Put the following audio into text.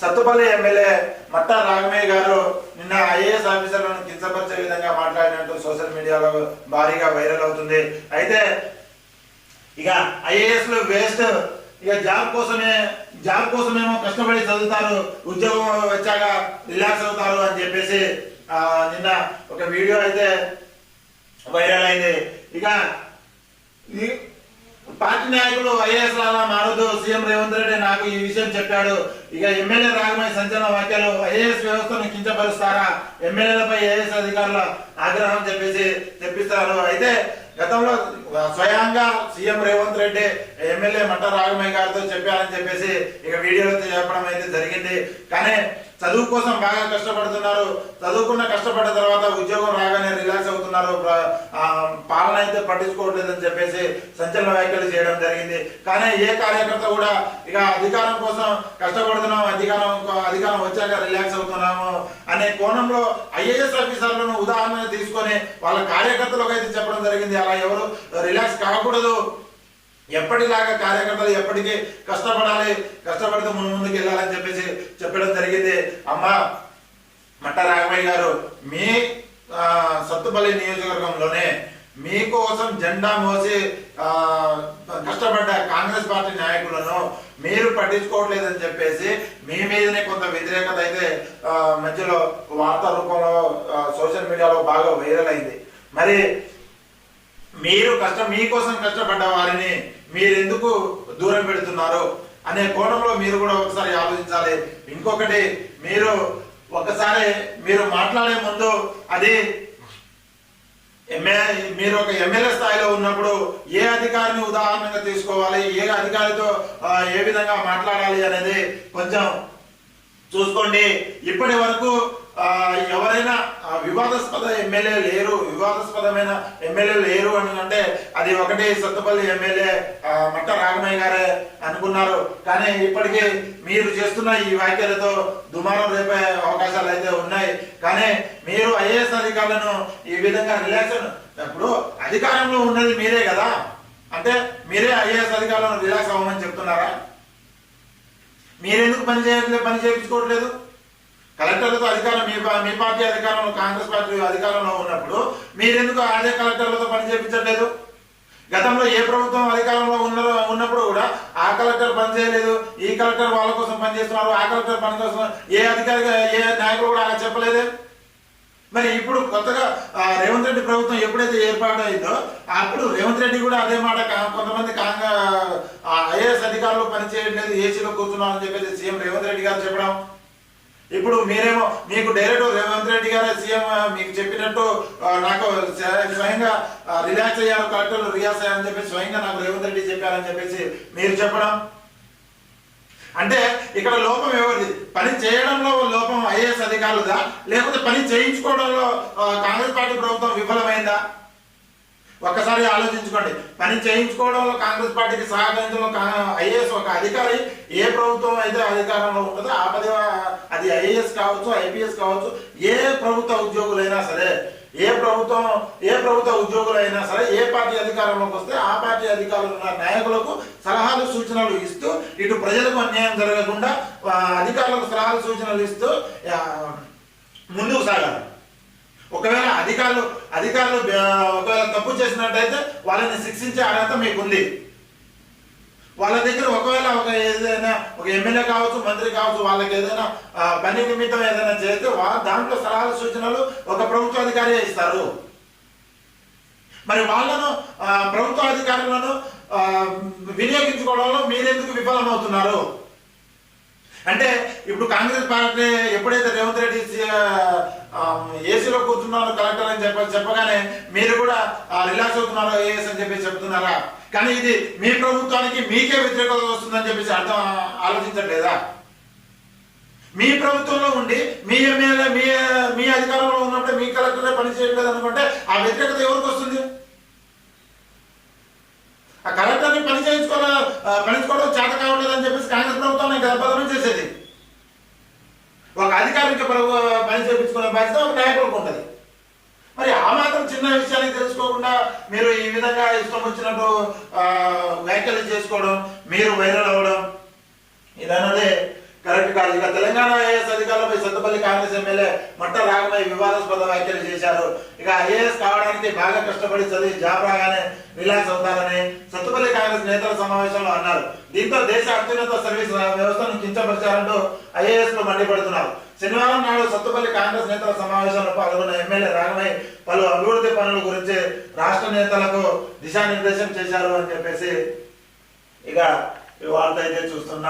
Sathupalli MLA మట్టా రాఘమయ్య గారు నిన్న IAS ఆఫీసర్లను కించపరిచే విధంగా మాట్లాడినట్టు సోషల్ మీడియాలో భారీగా వైరల్ అవుతుంది. అయితే ఇక ఐఏఎస్లో వేస్ట్ ఇక జాబ్ కోసమే జాబ్ కోసమేమో కష్టపడి చదువుతారు ఉద్యోగం వచ్చాక రిలాక్స్ అవుతారు అని చెప్పేసి ఆ, నిన్న ఒక వీడియో అయితే వైరల్ అయింది. ఇక ఈ పార్టీ నాయకుడు వైఎస్ లాగా మారదు సీఎం రేవంత్ రెడ్డి నాకు ఈ విషయం చెప్పాడు. ఇక ఎమ్మెల్యే రాగమై సంచలన వ్యాఖ్యలు ఐఏఎస్ వ్యవస్థను కించపరుస్తారా? ఎమ్మెల్యేలపై ఐఏఎస్ అధికారుల ఆగ్రహం చెప్పేసి తెప్పిస్తారు. అయితే గతంలో స్వయంగా సీఎం రేవంత్ రెడ్డి ఎమ్మెల్యే మట్ట రాగమయ్య గారితో చెప్పారని చెప్పేసి ఇక వీడియోలో చెప్పడం అయితే జరిగింది. కానీ చదువు కోసం బాగా కష్టపడుతున్నారు. చదువుకున్న కష్టపడ్డ తర్వాత ఉద్యోగం రాగానే రిలాక్స్ అవుతున్నారు. పాలన అయితే పట్టించుకోవట్లేదని చెప్పేసి సంచలన వ్యాఖ్యలు చేయడం జరిగింది. కానీ ఏ కార్యకర్త కూడా ఇక అధికారం కోసం కష్టపడుతున్నాం అధికారం అధికారం వచ్చాక రిలాక్స్ అవుతున్నాము అనే కోణంలో ఐఏఎస్ ఆఫీసర్లను ఉదాహరణ తీసుకొని వాళ్ళ కార్యకర్తలకు అయితే చెప్పడం జరిగింది. అలా ఎవరు రిలాక్స్ కాకూడదు. ఎప్పటిలాగా కార్యకర్తలు ఎప్పటికీ కష్టపడాలి కష్టపడితే ముందు ముందుకు వెళ్ళాలని చెప్పేసి చెప్పడం జరిగింది. అమ్మ మట్ట రాఘవయ్య గారు మీ సత్తుపల్లి నియోజకవర్గంలోనే మీకోసం జెండా మోసి కష్టపడ్డ కాంగ్రెస్ పార్టీ నాయకులను మీరు పట్టించుకోవట్లేదని చెప్పేసి మీ మీదనే కొంత వ్యతిరేకత అయితే మధ్యలో వార్తా రూపంలో సోషల్ మీడియాలో బాగా వైరల్ అయింది. మరి మీరు కష్టం మీకోసం కష్టపడ్డ వారిని మీరెందుకు దూరం పెడుతున్నారు అనే కోణంలో మీరు కూడా ఒకసారి ఆలోచించాలి. ఇంకొకటి మీరు ఒకసారి మీరు మాట్లాడే ముందు అది ఎమ్మె మీరు ఒక ఎమ్మెల్యే స్థాయిలో ఉన్నప్పుడు ఏ అధికారిని ఉదాహరణగా తీసుకోవాలి ఏ అధికారితో ఏ విధంగా మాట్లాడాలి అనేది కొంచెం చూసుకోండి. ఇప్పటి వరకు ఎవరైనా వివాదాస్పద ఎమ్మెల్యే లేరు. వివాదాస్పదమైన ఎమ్మెల్యే లేరు అని అంటే అది ఒకటి సత్తుపల్లి ఎమ్మెల్యే మట్ట రాఘమయ్య గారే అనుకున్నారు. కానీ ఇప్పటికీ మీరు చేస్తున్న ఈ వ్యాఖ్యలతో దుమారం రేపే అవకాశాలు అయితే ఉన్నాయి. కానీ మీరు ఐఏఎస్ అధికారులను ఈ విధంగా రిలాక్స్ ఇప్పుడు అధికారంలో ఉన్నది మీరే కదా. అంటే మీరే ఐఏఎస్ అధికారులను రిలాక్స్ అవ్వమని చెప్తున్నారా? మీరెందుకు పని చేయట్లేదు పని చేయించుకోవట్లేదు? కలెక్టర్లతో అధికారం మీ మీ పార్టీ అధికారంలో కాంగ్రెస్ పార్టీ అధికారంలో ఉన్నప్పుడు మీరెందుకు అదే కలెక్టర్లతో పని చేయించట్లేదు గతంలో ఏ ప్రభుత్వం అధికారంలో ఉన్న ఉన్నప్పుడు కూడా ఆ కలెక్టర్ పని చేయలేదు ఈ కలెక్టర్ వాళ్ళ కోసం పనిచేస్తున్నారు ఆ కలెక్టర్ పని కోసం ఏ అధికారి ఏ నాయకుడు కూడా అలా చెప్పలేదే? మరి ఇప్పుడు కొత్తగా రేవంత్ రెడ్డి ప్రభుత్వం ఎప్పుడైతే ఏర్పాటైందో అప్పుడు రేవంత్ రెడ్డి కూడా అదే మాట కొంతమంది కాంగ్రెస్ ఐఏఎస్ అధికారులు పనిచేయట్లేదు ఏసీలో కూర్చున్నాం అని చెప్పేసి సీఎం రేవంత్ రెడ్డి గారు చెప్పడం. ఇప్పుడు మీరేమో మీకు డైరెక్ట్ రేవంత్ రెడ్డి గారు సీఎం మీకు చెప్పినట్టు నాకు స్వయంగా రిలాక్స్ అయ్యారు కలెక్టర్లు రియాక్స్ అయ్యారని చెప్పి స్వయంగా నాకు రేవంత్ రెడ్డి చెప్పారని చెప్పేసి మీరు చెప్పడం? అంటే ఇక్కడ లోపం ఎవరిది? పని చేయడంలో లోపం ఐఏఎస్ అధికారులదా? లేకపోతే పని చేయించుకోవడంలో కాంగ్రెస్ పార్టీ ప్రభుత్వం విఫలమైందా? ఒక్కసారి ఆలోచించుకోండి. పని చేయించుకోవడంలో కాంగ్రెస్ పార్టీకి సహకరించడంలో ఐఏఎస్ ఒక అధికారి ఏ ప్రభుత్వం అయితే అధికారంలో ఉంటుందో ఆ పది అది ఐఏఎస్ కావచ్చు ఐపీఎస్ కావచ్చు ఏ ప్రభుత్వ ఉద్యోగులైనా సరే ఏ ప్రభుత్వం ఏ ప్రభుత్వ ఉద్యోగులైనా సరే ఏ పార్టీ అధికారంలోకి వస్తే ఆ పార్టీ అధికారులు ఉన్న నాయకులకు సలహాలు సూచనలు ఇస్తూ ఇటు ప్రజలకు అన్యాయం జరగకుండా అధికారులకు సలహాలు సూచనలు ఇస్తూ ముందుకు సాగాలి. ఒకవేళ అధికారులు అధికారులు ఒకవేళ తప్పు చేసినట్టయితే వాళ్ళని శిక్షించే అర్హత మీకు ఉంది వాళ్ళ దగ్గర ఒకవేళ ఒక ఏదైనా ఒక ఎమ్మెల్యే కావచ్చు మంత్రి కావచ్చు వాళ్ళకి ఏదైనా పని నిమిత్తం ఏదైనా చేస్తే దాంట్లో సలహాలు సూచనలు ఒక ప్రభుత్వ అధికారి ఇస్తారు. మరి వాళ్ళను ప్రభుత్వ అధికారులను వినియోగించుకోవడంలో మీరెందుకు విఫలమవుతున్నారు? అంటే ఇప్పుడు కాంగ్రెస్ పార్టీ ఎప్పుడైతే రేవంత్ రెడ్డి ఏసీలో కూర్చున్నాను కలెక్టర్ అని చెప్ప చెప్పగానే మీరు కూడా రిలాక్స్ అవుతున్నారు ఏఎస్ అని చెప్పి చెప్తున్నారా? కానీ ఇది మీ ప్రభుత్వానికి మీకే వ్యతిరేకత వస్తుందని చెప్పేసి అర్థం ఆలోచించట్లేదా? మీ ప్రభుత్వంలో ఉండి మీ ఎమ్మెల్యే మీ మీ అధికారంలో ఉన్నప్పుడు మీ కలెక్టరే పని చేయట్లేదు అనుకుంటే ఆ వ్యతిరేకత ఎవరికి వస్తుంది ఆ కలెక్టర్ని పని చేయించుకోవాలి ఆ, పనిచుకోవడం చేత కావట్లేదు అని చెప్పేసి కాంగ్రెస్ ప్రభుత్వం ఇంకా బదనం చేసేది ఒక అధికారికి ప్రభు పని బాధ్యత ఒక నాయకులకు ఉంటుంది. మరి ఆ మాత్రం చిన్న విషయాన్ని తెలుసుకోకుండా మీరు ఈ విధంగా ఇష్టం వచ్చినట్టు వ్యాఖ్యలు చేసుకోవడం మీరు వైరల్ అవ్వడం ఇదన్నదే కరెక్ట్ కాదు. ఇక తెలంగాణ ఐఏఎస్ అధికారులపై సత్తపల్లి కాంగ్రెస్ ఎమ్మెల్యే మట్ట రాగమై వివాదాస్పద వ్యాఖ్యలు చేశారు. ఇక ఐఏఎస్ కావడానికి బాగా కష్టపడి చదివి జాబ్ రాగానే రిలాక్స్ అవుతారని నేతల సమావేశంలో అన్నారు. దీంతో దేశ అత్యున్నత సర్వీస్ వ్యవస్థను కించపరిచారంటూ ఐఏఎస్లో మండిపడుతున్నారు. శనివారం నాడు సత్తుపల్లి కాంగ్రెస్ నేతల సమావేశంలో పాల్గొన్న ఎమ్మెల్యే రాఘవయ్య పలు అభివృద్ధి పనుల గురించి రాష్ట్ర నేతలకు దిశానిర్దేశం చేశారు అని చెప్పేసి ఇక వార్త అయితే చూస్తున్నాం.